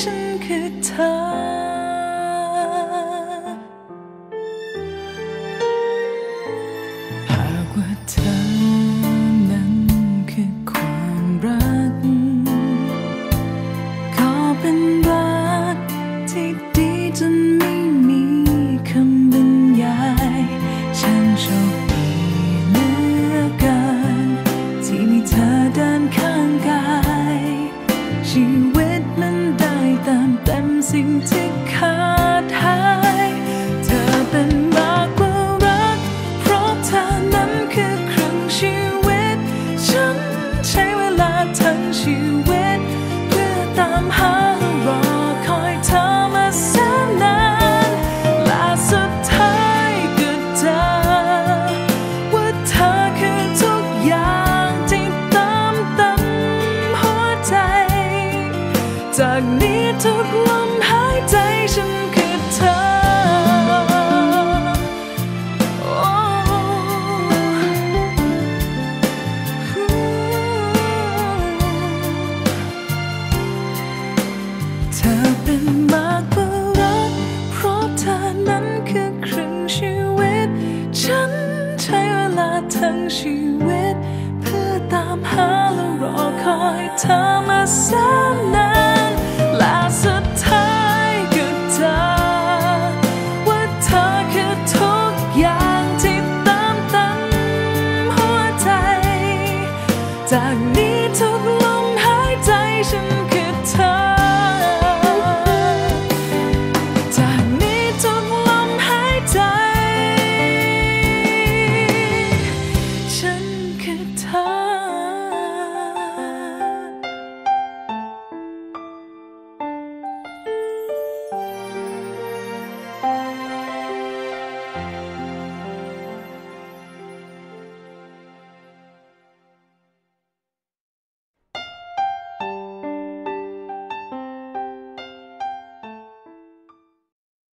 ฉันคือเธอ หากว่าเธอนั้นคือความรัก ขอเป็นรักที่ดีจนมี สิ่งที่ขาดหาย เธอเป็นมากกว่ารัก เพราะเธอนั้นคือครึ่งชีวิต ฉันใช้เวลาทั้งชีวิต เพื่อตามหารอคอยเธอมาแสนนานและสุดท้ายก็เจอว่าเธอคือทุกอย่างที่ตามเต็มหัวใจ จากนี้ทุก ใจฉันคือเธอ เธอเป็นมากกว่ารัก เพราะเธอนั้นคือครึ่งชีวิต ฉันใช้เวลาทั้งชีวิต จากนี้ทุกลมหายใจฉัน